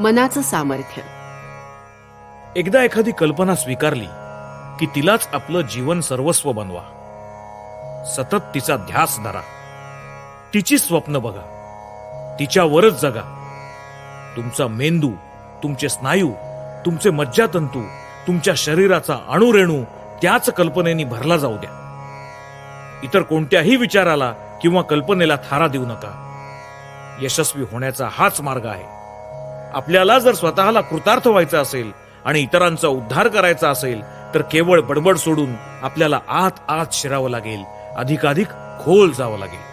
मनाचं सामर्थ्य. एकदा एखादी कल्पना स्वीकारली की तिलाच आपलं जीवन सर्वस्व बनवा. सतत तिचा ध्यास धरा. तिची स्वप्न बघा. तिच्यावरच जगा. तुमचा मेंदू तुमचे स्नायू तुमचे मज्जातंतू तुमच्या शरीराचा अणुरेणू त्याच कल्पनेनी भरला जाऊ द्या. इतर कोणत्याही विचाराला किंवा कल्पनेला थारा देऊ नका. यशस्वी होण्याचा हाच मार्ग आहे. आपल्याला जर स्वतःला कृतार्थ व्हायचं असेल आणि इतरांचा उद्धार करायचा असेल तर केवळ बडबड सोडून आपल्याला आत आत शिरावं लागेल अधिकाधिक खोल जावं लागेल.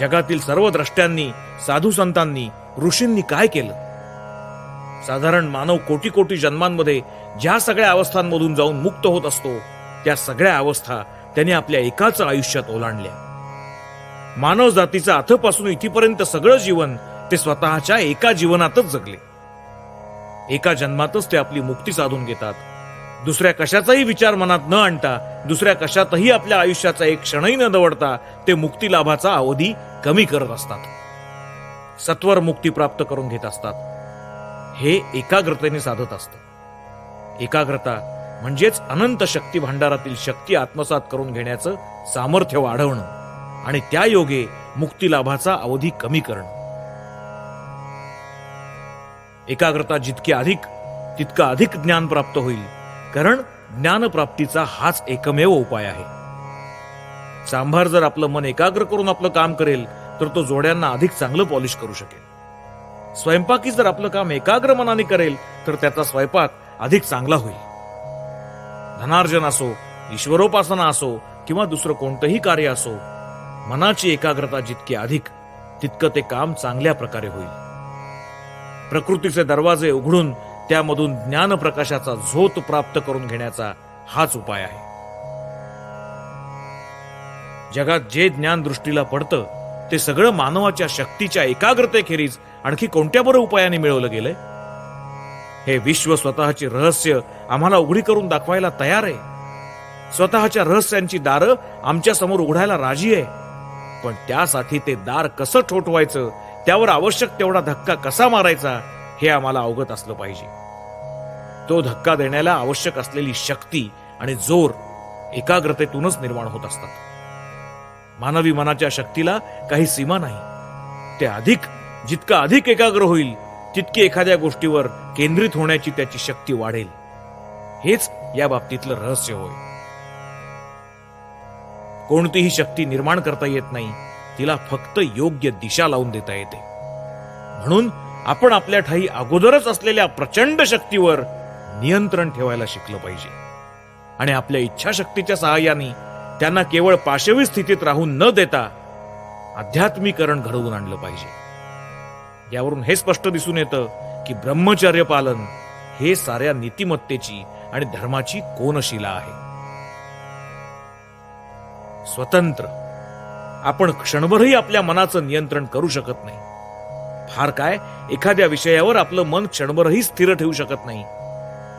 जगातील सर्व द्रष्ट्यांनी साधू संतांनी ऋषींनी काय केलं? साधारण मानव कोटी कोटी जन्मांमध्ये ज्या सगळ्या अवस्थांमधून जाऊन मुक्त होत असतो त्या सगळ्या अवस्था त्याने आपल्या एकाच आयुष्यात ओलांडल्या. मानव जातीचं अथपासून इथेपर्यंत सगळं जीवन ते स्वतःच्या एका जीवनातच जगले. एका जन्मातच ते आपली मुक्ती साधून घेतात. दुसऱ्या कशाचाही विचार मनात न आणता दुसऱ्या कशातही आपल्या आयुष्याचा एक क्षणही न दवडता ते मुक्ती लाभाचा अवधी कमी करत असतात. सत्वर मुक्ती प्राप्त करून घेत असतात. हे एकाग्रतेने साधत असतं. एकाग्रता म्हणजेच अनंत शक्ती भांडारातील शक्ती आत्मसात करून घेण्याचं सामर्थ्य वाढवणं. आणि त्या योगे मुक्तिलाभाचा अवधी कमी करणं. एकाग्रता जितकी अधिक तितकं अधिक ज्ञान प्राप्त होईल कारण ज्ञानप्राप्तीचा हाच एकमेव उपाय आहे. सांभार जर आपलं मन एकाग्र करून आपलं काम करेल तर तो जोड्यांना अधिक चांगलं पॉलिश करू शकेल. स्वयंपाकी जर आपलं काम एकाग्र मनाने करेल तर त्याचा स्वयंपाक अधिक चांगला होईल. धनार्जन असो ईश्वरोपासना असो किंवा दुसरं कोणतंही कार्य असो मनाची एकाग्रता जितकी अधिक तितकं ते काम चांगल्या प्रकारे होईल. प्रकृतीचे दरवाजे उघडून त्यामधून ज्ञान प्रकाशाचा झोत प्राप्त करून घेण्याचा हाच उपाय आहे. जगात जे ज्ञान दृष्टीला पडतं ते सगळं मानवाच्या शक्तीच्या एकाग्रतेखेरीज आणखी कोणत्या बरं उपायाने मिळवलं गेलंय? हे विश्व स्वतःचे रहस्य आम्हाला उघडी करून दाखवायला तयार आहे. स्वतःच्या रहस्यांची दारं आमच्यासमोर उघडायला राजी आहे. पण त्यासाठी ते दार कसं ठोठवायचं त्यावर आवश्यक तेवढा धक्का कसा मारायचा हे आम्हाला अवगत असलं पाहिजे. तो धक्का देण्याला आवश्यक असलेली शक्ती आणि जोर एकाग्रतेतूनच निर्माण होत असतात. मानवी मनाच्या शक्तीला काही सीमा नाही. ते अधिक जितका अधिक एकाग्र होईल तितकी एखाद्या गोष्टीवर केंद्रित होण्याची त्याची शक्ती वाढेल. हेच या बाबतीतलं रहस्य होय. कोणतीही शक्ती निर्माण करता येत नाही. तिला फक्त योग्य दिशा लावून देता येते. म्हणून आपण आपल्या ठाई अगोदरच असलेल्या प्रचंड शक्तीवर नियंत्रण ठेवायला शिकलं पाहिजे. आणि आपल्या इच्छाशक्तीच्या सहाय्याने त्यांना केवळ पाशवी स्थितीत राहून न देता अध्यात्मीकरण घडवून आणलं पाहिजे. यावरून हे स्पष्ट दिसून येतं की ब्रह्मचर्य पालन हे साऱ्या नीतिमत्तेची आणि धर्माची कोनशिला आहे. स्वतंत्र. आपण क्षणभरही आपल्या मनाचं नियंत्रण करू शकत नाही. फार काय एखाद्या विषयावर आपलं मन क्षणभरही स्थिर ठेवू शकत नाही.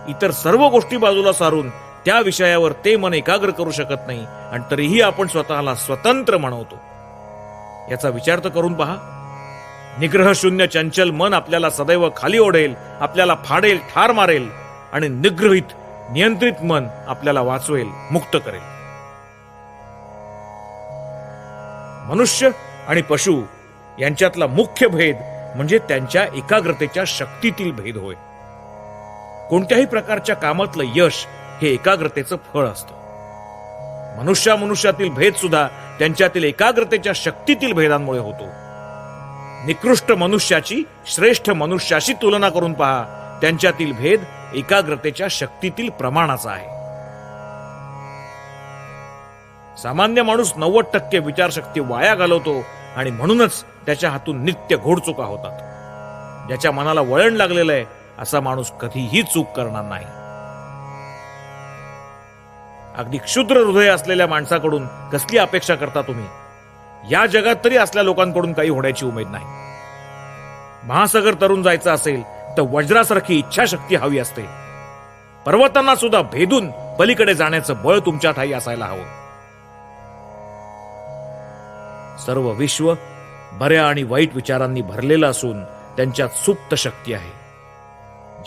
इतर सर्व गोष्टी बाजूला सारून त्या विषयावर ते मन एकाग्र करू शकत नाही आणि तरीही आपण स्वतःला स्वतंत्र म्हणवतो. याचा विचार तर करून पहा. निग्रह शून्य चंचल मन आपल्याला सदैव खाली ओढेल आपल्याला फाडेल ठार मारेल आणि निग्रहित नियंत्रित मन आपल्याला वाचवेल मुक्त करेल. मनुष्य आणि पशु यांच्यातला मुख्य भेद म्हणजे त्यांच्या एकाग्रतेच्या शक्तीतील भेद होय. कोणत्याही प्रकारच्या कामातलं यश हे एकाग्रतेचं फळ असतं. मनुष्या मनुष्यातील भेद सुद्धा त्यांच्यातील एकाग्रतेच्या शक्तीतील भेदांमुळे होतो. निकृष्ट मनुष्याची श्रेष्ठ मनुष्याशी तुलना करून पहा त्यांच्यातील भेद एकाग्रतेच्या शक्तीतील प्रमाणाचा आहे. सामान्य माणूस नव्वद टक्के विचारशक्ती वाया घालवतो आणि म्हणूनच त्याच्या हातून नित्य घोडचुका होतात. ज्याच्या मनाला वळण लागलेलं आहे असा माणूस कधीही चूक करणार नाही. अगदी क्षुद्र हृदय असलेल्या माणसाकडून कसली अपेक्षा करता तुम्ही? या जगात तरी असल्या लोकांकडून काही होण्याची उमेद नाही. महासागर तरुण जायचं असेल तर वज्रासारखी इच्छाशक्ती हवी असते. पर्वतांना सुद्धा भेदून पलीकडे जाण्याचं बळ तुमच्या ठाई असायला हवं. सर्व विश्व बऱ्या आणि वाईट विचारांनी भरलेलं असून त्यांच्यात सुप्त शक्ती आहे.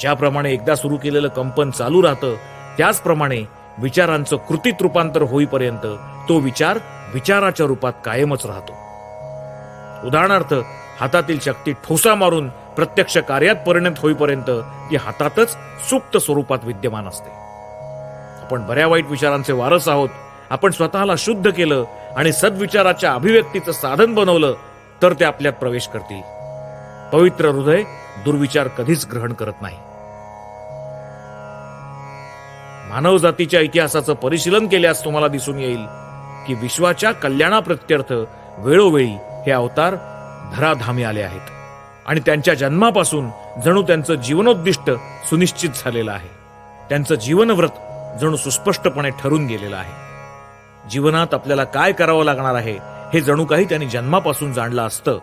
ज्याप्रमाणे एकदा सुरू केलेलं कंपन चालू राहतं त्याचप्रमाणे विचारांचं कृतीत रूपांतर होईपर्यंत तो विचार विचाराच्या रूपात कायमच राहतो. उदाहरणार्थ हातातील शक्ती ठोसा मारून प्रत्यक्ष कार्यात परिणत होईपर्यंत ती हातातच सुप्त स्वरूपात विद्यमान असते. आपण बऱ्या वाईट विचारांचे वारस आहोत आपण स्वतःला शुद्ध केलं आणि सद्विचाराच्या अभिव्यक्तीचं साधन बनवलं तर ते आपल्यात प्रवेश करतील. पवित्र हृदय दुर्विचार कधीच ग्रहण करत नाही. मानव जातीच्या इतिहासाचं परिशीलन केल्यास तुम्हाला दिसून येईल की विश्वाच्या कल्याणाप्रत्यर्थ वेळोवेळी हे अवतार धराधामी आले आहेत आणि त्यांच्या जन्मापासून जणू त्यांचं जीवनोद्दिष्ट सुनिश्चित झालेलं आहे. त्यांचं जीवनव्रत जणू सुस्पष्टपणे ठरून गेलेलं आहे. जीवनात आपल्याला काय करावं लागणार आहे हे जणू काही त्यांनी जन्मापासून जाणलं असतं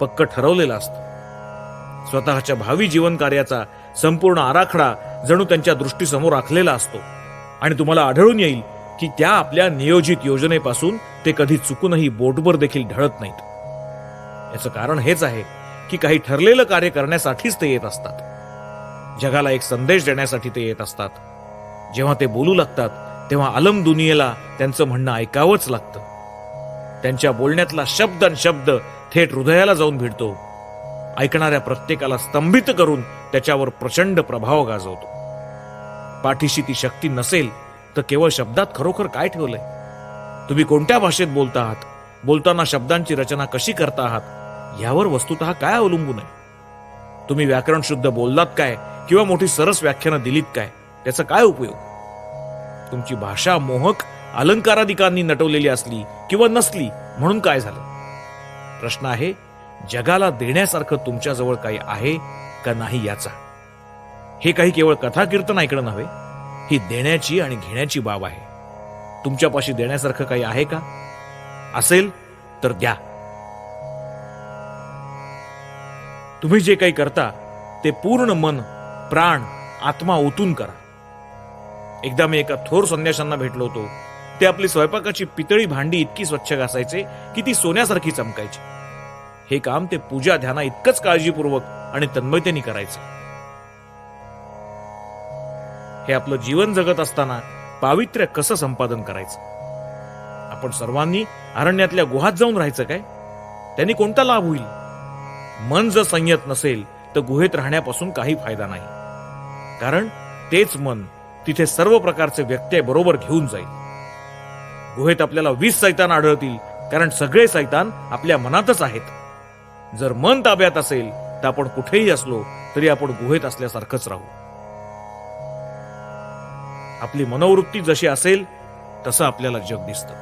पक्क ठरवलेलं असतं. स्वतःच्या भावी जीवन कार्याचा संपूर्ण आराखडा जणू त्यांच्या दृष्टीसमोर आखलेला असतो. आणि तुम्हाला आढळून येईल की त्या आपल्या नियोजित योजनेपासून ते कधी चुकूनही बोटभर देखील ढळत नाहीत. याचं कारण हेच आहे की काही ठरलेलं कार्य करण्यासाठीच ते येत असतात. जगाला एक संदेश देण्यासाठी ते येत असतात. जेव्हा ते बोलू लागतात तेव्हा अलम दुनियेला त्यांचं म्हणणं ऐकावंच लागतं. त्यांच्या बोलण्यातला शब्द आणि शब्द थेट हृदयाला जाऊन भिडतो. ऐकणाऱ्या प्रत्येकाला स्तंभित करून त्याच्यावर प्रचंड प्रभाव गाजवतो. पाठीशी ती शक्ती नसेल तर केवळ शब्दात खरोखर काय ठेवलंय? तुम्ही कोणत्या भाषेत बोलता आहात? बोलताना शब्दांची रचना कशी करता आहात? यावर वस्तुतः काय अवलंबून आहे? तुम्ही व्याकरण शुद्ध बोललात काय? किंवा मोठी सरस व्याख्यानं दिलीत काय? त्याचा काय उपयोग? तुमची भाषा मोहक अलंकाराधिकांनी नटवलेली असली किंवा नसली म्हणून काय झालं? प्रश्न आहे जगाला देण्यासारखं तुमच्याजवळ काही आहे का नाही याचा? हे काही केवळ कथा कीर्तन ऐकणं नव्हे ही देण्याची आणि घेण्याची बाब आहे. तुमच्यापाशी देण्यासारखं काही आहे का? असेल तर द्या. तुम्ही जे काही करता ते पूर्ण मन प्राण आत्मा ओतून करा. एकदा मी एका थोर संन्याशांना भेटलो होतो. ते आपली स्वयंपाकाची पितळी भांडी इतकी स्वच्छ घासायचे की ती सोन्यासारखी चमकायची. हे काम ते पूजा ध्याना इतकंच काळजीपूर्वक आणि तन्मयतेने करायचे. हे आपलं जीवन जगत असताना पावित्र्य कसं संपादन करायचं? आपण सर्वांनी अरण्यातल्या गुहात जाऊन राहायचं काय? त्यांनी कोणता लाभ होईल? मन जर संयत नसेल तर गुहेत राहण्यापासून काही फायदा नाही. कारण तेच मन तिथे सर्व प्रकारचे व्यत्यय बरोबर घेऊन जाईल. गुहेत आपल्याला वीस सैतान आढळतील कारण सगळे सैतान आपल्या मनातच आहेत. जर मन ताब्यात असेल तर आपण कुठेही असलो तरी आपण गुहेत असल्यासारखंच राहू. आपली मनोवृत्ती जशी असेल तसं आपल्याला जग दिसतं.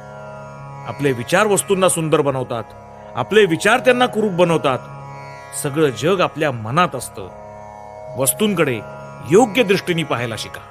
आपले विचार वस्तूंना सुंदर बनवतात. आपले विचार त्यांना कुरूप बनवतात. सगळं जग आपल्या मनात असतं. वस्तूंकडे योग्य दृष्टीने पाहायला शिका.